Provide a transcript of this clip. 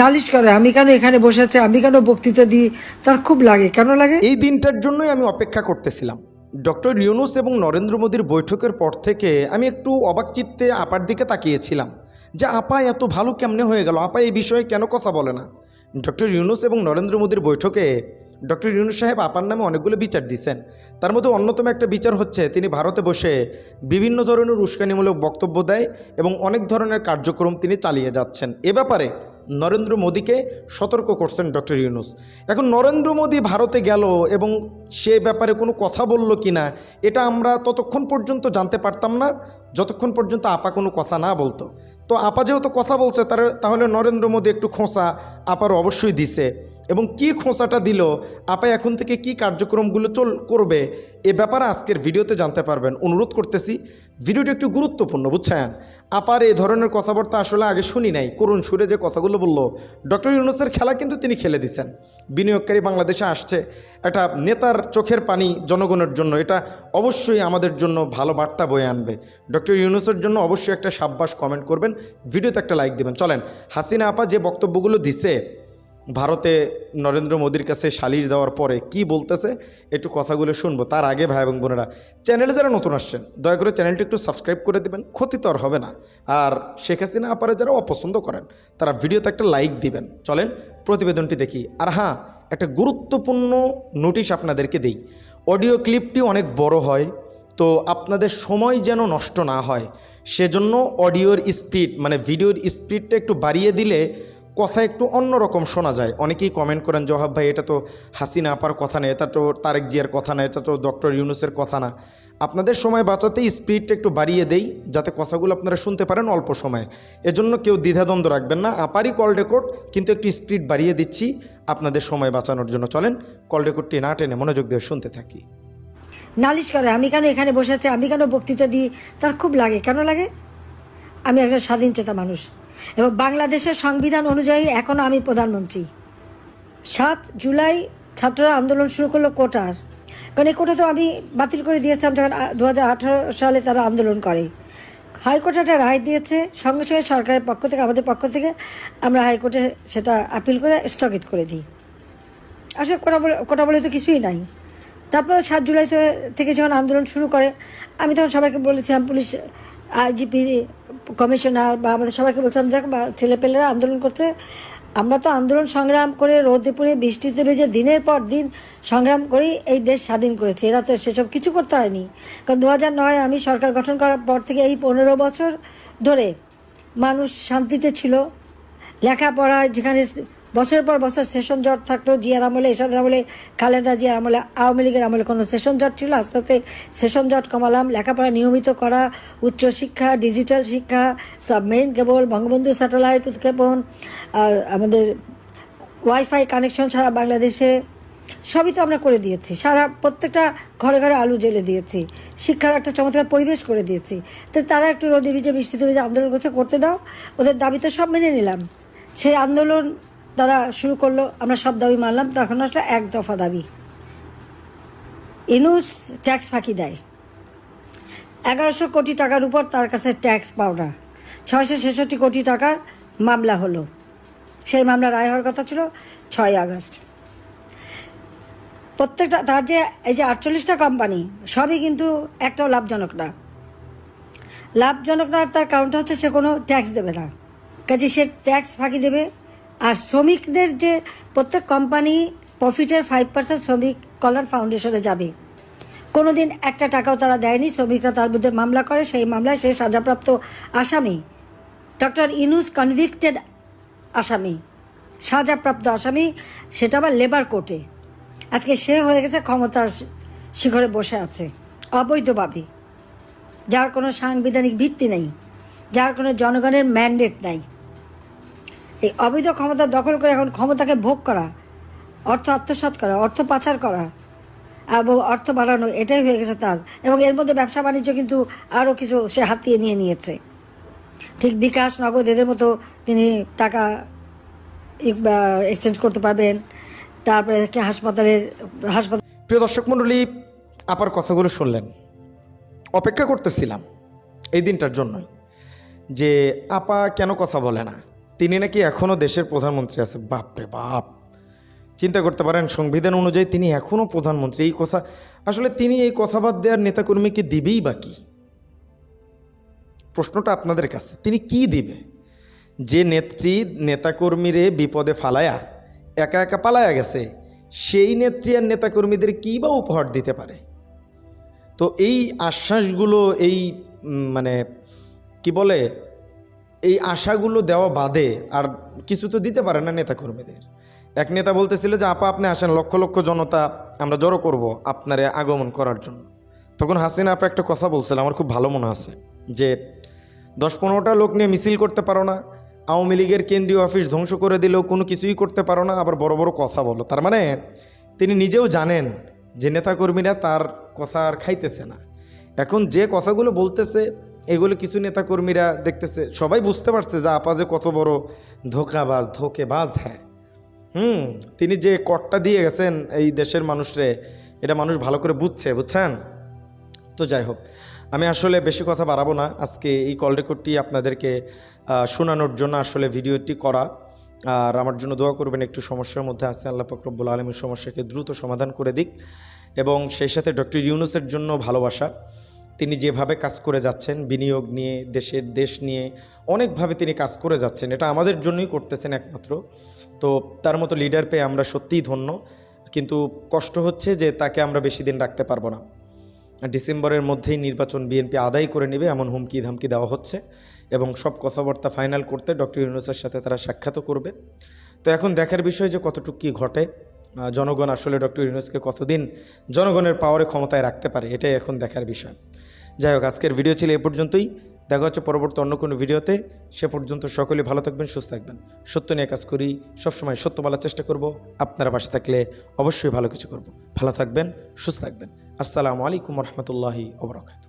নালিশ করে, আমি কেন এখানে বসে আছি? আমি কেন বক্তৃতা দিই? তার খুব লাগে। কেন লাগে? এই দিনটার জন্যই আমি অপেক্ষা করতেছিলাম। ডক্টর ইউনুস এবং নরেন্দ্র মোদীর বৈঠকের পর থেকে আমি একটু অবাক চিত্তে আপার দিকে তাকিয়েছিলাম। যে আপা এত ভালো কেমনে হয়ে গেল? আপা এই বিষয়ে কেন কথা বলে না? ডক্টর ইউনুস এবং নরেন্দ্র মোদীর বৈঠকে ডক্টর ইউনুস সাহেব আপার নামে অনেকগুলো বিচার দিচ্ছেন তার মধ্যে অন্যতম একটা বিচার হচ্ছে, তিনি ভারতে বসে বিভিন্ন ধরনের উস্কানিমূলক বক্তব্য দেয় এবং অনেক ধরনের কার্যক্রম তিনি চালিয়ে যাচ্ছেন। এ ব্যাপারে নরেন্দ্র মোদীকে সতর্ক করছেন ডক্টর ইউনুস। এখন নরেন্দ্র মোদী ভারতে গেল এবং সে ব্যাপারে কোনো কথা বলল কি না, এটা আমরা ততক্ষণ পর্যন্ত জানতে পারতাম না, যতক্ষণ পর্যন্ত আপা কোনো কথা না বলতো। তো আপা যেহেতু কথা বলছে, তার তাহলে নরেন্দ্র মোদী একটু খোঁচা আপার অবশ্যই দিছে। এবং কি খোঁচাটা দিল, আপা এখন থেকে কি কার্যক্রমগুলো চল, করবে, এ ব্যাপারে আজকের ভিডিওতে জানতে পারবেন। অনুরোধ করতেছি ভিডিওটি একটু গুরুত্বপূর্ণ, বুঝছেন? আপার এই ধরনের কথাবার্তা আসলে আগে শুনি নাই। করুণ সুরে যে কথাগুলো বলল, ডক্টর ইউনুসের খেলা কিন্তু তিনি খেলে দিচ্ছেন বিনিয়োগকারী বাংলাদেশে আসছে একটা নেতার চোখের পানি জনগণের জন্য। এটা অবশ্যই আমাদের জন্য ভালো বার্তা বয়ে আনবে। ডক্টর ইউনুসের জন্য অবশ্যই একটা সাব্বাস কমেন্ট করবেন, ভিডিওতে একটা লাইক দিবেন। চলেন, হাসিনা আপা যে বক্তব্যগুলো দিছে ভারতে নরেন্দ্র মোদীর কাছে সালিশ দেওয়ার পরে কি বলতেছে, একটু কথাগুলো শুনব। তার আগে ভাই এবং বোনেরা, চ্যানেলে যারা নতুন আসছেন, দয়া করে চ্যানেলটি একটু সাবস্ক্রাইব করে দেবেন, ক্ষতি তো আর হবে না। আর শেখ হাসিনা আপারে যারা অপছন্দ করেন, তারা ভিডিওতে একটা লাইক দিবেন। চলেন প্রতিবেদনটি দেখি। আর হ্যাঁ একটা গুরুত্বপূর্ণ নোটিশ আপনাদেরকে দেই। অডিও ক্লিপটি অনেক বড় হয়, তো আপনাদের সময় যেন নষ্ট না হয়, সেজন্য অডিওর স্পিড মানে ভিডিওর স্পিডটা একটু বাড়িয়ে দিলে কথা একটু অন্যরকম শোনা যায়। অনেকেই কমেন্ট করেন, জহাব ভাই, এটা তো হাসিনা আপার কথা না, এটা তো তারেক জিয়ার কথা না, এটা তো ডক্টর ইউনুসের কথা না। আপনাদের সময় বাঁচাতেই স্পিডটা একটু বাড়িয়ে দেই, যাতে কথাগুলো আপনারা শুনতে পারেন অল্প সময়ে। এজন্য কেউ দ্বিধাদ্বন্দ্ব রাখবেন না, আপারই কল রেকর্ড কিন্তু একটু স্পিড বাড়িয়ে দিচ্ছি আপনাদের সময় বাঁচানোর জন্য। চলেন কল রেকর্ডটি না টেনে মনোযোগ দিয়ে শুনতে থাকি। নালিশ করে, আমি কেন এখানে বসে আছি? আমি কেন বক্তৃতা দিই? তার খুব লাগে। কেন লাগে? আমি একজন স্বাধীন চেতা মানুষ। এবং বাংলাদেশের সংবিধান অনুযায়ী এখনও আমি প্রধানমন্ত্রী। সাত জুলাই ছাত্ররা আন্দোলন শুরু করল কোটার। কারণ এই কোটা তো আমি বাতিল করে দিয়েছিলাম যখন দু হাজার আঠেরো সালে তারা আন্দোলন করে। হাইকোর্ট একটা রায় দিয়েছে, সঙ্গে সঙ্গে সরকারের পক্ষ থেকে, আমাদের পক্ষ থেকে আমরা হাইকোর্টে সেটা আপিল করে স্থগিত করে দিই। আসলে কোটা বলে কোটা বলে তো কিছুই নাই। তারপর সাত জুলাই থেকে- থেকে যখন আন্দোলন শুরু করে, আমি তখন সবাইকে বলেছিলাম, পুলিশ, আইজিপি কমিশনার বা আমাদের সবাইকে বলছিলাম দেখ, বা ছেলেপেলেরা আন্দোলন করছে। আমরা তো আন্দোলন সংগ্রাম করে রোদে পুড়ে বৃষ্টিতে ভেজে দিনের পর দিন সংগ্রাম করেই এই দেশ স্বাধীন করেছে। এরা তো সেসব কিছু করতে হয়নি। কারণ দু হাজার নয় আমি সরকার গঠন করার পর থেকে এই পনেরো বছর ধরে মানুষ শান্তিতে ছিল। লেখাপড়ায় যেখানে বছরের পর বছর সেশন জট থাকতো, জিয়ার আমলে এসাদের আমলে, খালেদা জিয়ার আমলে, আওয়ামী লীগের আমলে কোনো সেশন জট ছিল। আস্তে আস্তে সেশন জট কমালাম। লেখাপড়া নিয়মিত করা উচ্চশিক্ষা ডিজিটাল শিক্ষা সাবমেরিন কেবল বঙ্গবন্ধু স্যাটেলাইট উৎক্ষেপণ আমাদের ওয়াইফাই কানেকশন সারা বাংলাদেশে, সবই তো আমরা করে দিয়েছি। সারা প্রত্যেকটা ঘরে ঘরে আলু জ্বেলে দিয়েছি। শিক্ষার একটা চমৎকার পরিবেশ করে দিয়েছি। তো তারা একটু রোদে ভিজে, বৃষ্টিতে ভিজে আন্দোলন করছে, করতে দাও। ওদের দাবি তো সব মেনে নিলাম। সেই আন্দোলন তারা শুরু করল, আমরা সব দাবি মানলাম, তখন আসলে এক দফা দাবি। ইনুস ট্যাক্স ফাঁকি দেয়। এগারোশো কোটি টাকার উপর তার কাছে ট্যাক্স পাওনা। ছয়শো ছেষট্টি কোটি টাকার মামলা হলো। সেই মামলা রায় হওয়ার কথা ছিল ছয় আগস্ট। প্রত্যেকটা, তার যে এই যে আটচল্লিশটা কোম্পানি সবই কিন্তু একটাও লাভজনক না। লাভজনক না তার কারণটা হচ্ছে সে কোনো ট্যাক্স দেবে না। কাজে সে ট্যাক্স ফাঁকি দেবে আর শ্রমিকদের যে প্রত্যেক কোম্পানি প্রফিটের ফাইভ পার্সেন্ট শ্রমিক কল্যাণ ফাউন্ডেশনে যাবে। কোনো দিন একটা টাকাও তারা দেয়নি, শ্রমিকরা তার বিরুদ্ধে মামলা করে, সেই মামলায় সে সাজাপ্রাপ্ত আসামি। ডক্টর ইনুস কনভিক্টেড আসামি, সাজাপ্রাপ্ত আসামি, সেটা আবার লেবার কোর্টে আজকে সে হয়ে গেছে, ক্ষমতার শিখরে বসে আছে, অবৈধভাবে। যার কোনো সাংবিধানিক ভিত্তি নেই, যার কোনো জনগণের ম্যান্ডেট নাই। এই অবৈধ ক্ষমতা দখল করে এখন ক্ষমতাকে ভোগ করা, অর্থ আত্মসাৎ করা, অর্থ পাচার করা এবং অর্থ বাড়ানো, এটাই হয়ে গেছে তার। এবং এর মধ্যে ব্যবসা বাণিজ্য কিন্তু আরও কিছু সে হাতিয়ে নিয়ে নিয়েছে। ঠিক বিকাশ, নগদ, এদের মতো তিনি টাকা এক্সচেঞ্জ করতে পারবেন। তারপরে হাসপাতালের, হাসপাতাল প্রিয় দর্শক মণ্ডলী, আপার কথাগুলো শুনলেন। অপেক্ষা করতেছিলাম এই দিনটার জন্যই যে আপা কেন কথা বলে না? তিনি নাকি এখনও দেশের প্রধানমন্ত্রী আছে। বাপরে বাপ। চিন্তা করতে পারেন, সংবিধান অনুযায়ী তিনি এখনও প্রধানমন্ত্রী। এই কথা, আসলে তিনি এই কথা বাদ দেওয়ার নেতাকর্মীকে দিবেই বা কি? প্রশ্নটা আপনাদের কাছে। তিনি কি দিবে? যে নেত্রী নেতাকর্মীরে বিপদে ফালায়া, একা একা পালায়া গেছে, সেই নেত্রী আর নেতাকর্মীদের কী বা উপহার দিতে পারে? তো এই আশ্বাসগুলো, এই মানে কি বলে এই আশাগুলো দেওয়া বাদে আর কিছু তো দিতে পারে না নেতাকর্মীদের। এক নেতা বলতেছিল যে, আপা, আপনি আসেন, লক্ষ লক্ষ জনতা আমরা জড়ো করব আপনারে আগমন করার জন্য। তখন হাসিনা আপা একটা কথা বলছিল, আমার খুব ভালো মনে আছে, যে দশ পনেরোটা লোক নিয়ে মিছিল করতে পারো না, আওয়ামী লীগের কেন্দ্রীয় অফিস ধ্বংস করে দিলেও কোনো কিছুই করতে পারো না, আবার বড় বড় কথা বলো। তার মানে তিনি নিজেও জানেন যে নেতাকর্মীরা তার কথা আর খাইতেছে না। এখন যে কথাগুলো বলতেছে এগুলো কিছু নেতাকর্মীরা দেখতেছে, সবাই বুঝতে পারছে যে আপা যে কত বড় ধোকাবাজ, ধোকেবাজ হ্যাঁ। হুম, তিনি যে কটটা দিয়ে গেছেন এই দেশের মানুষরে, এটা মানুষ ভালো করে বুঝছে, বুঝছেন? তো যাই হোক, আমি আসলে বেশি কথা বাড়াবো না। আজকে এই কল রেকর্ডটি আপনাদেরকে শোনানোর জন্য আসলে ভিডিওটি করা। আর আমার জন্য দোয়া করবেন, একটু সমস্যার মধ্যে আছে, আল্লাহ ফকরবুল আলমীর সমস্যাকে দ্রুত সমাধান করে দিক। এবং সেই সাথে ডক্টর ইউনুসের জন্য ভালোবাসা। তিনি যেভাবে কাজ করে যাচ্ছেন, বিনিয়োগ নিয়ে, দেশের দেশ নিয়ে, অনেকভাবে তিনি কাজ করে যাচ্ছেন। এটা আমাদের জন্যই করতেছেন একমাত্র। তো তার মতো লিডার পেয়ে আমরা সত্যিই ধন্য। কিন্তু কষ্ট হচ্ছে যে তাকে আমরা বেশি দিন রাখতে পারব না। ডিসেম্বরের মধ্যেই নির্বাচন বিএনপি আদায় করে নেবে এমন হুমকি ধামকি দেওয়া হচ্ছে এবং সব কথাবার্তা ফাইনাল করতে ডক্টর ইউনুসের সাথে তারা সাক্ষাৎও করবে। তো এখন দেখার বিষয় যে কতটুকু কী ঘটে জনগণ আসলে ডক্টর ইউনুসকে কতদিন জনগণের পাওয়ারে ক্ষমতায় রাখতে পারে, এটাই এখন দেখার বিষয়। যাই হোক, আজকের ভিডিও ছিল এ পর্যন্তই। দেখা হচ্ছে পরবর্তী অন্য কোনো ভিডিওতে সে পর্যন্ত সকলে ভালো থাকবেন, সুস্থ থাকবেন। সত্য নিয়ে কাজ করি, সবসময় সত্য বলার চেষ্টা করব। আপনারা পাশে থাকলে অবশ্যই ভালো কিছু করব। ভালো থাকবেন, সুস্থ থাকবেন। আসসালামু আলাইকুম রহমতুল্লাহি ওবরাকাত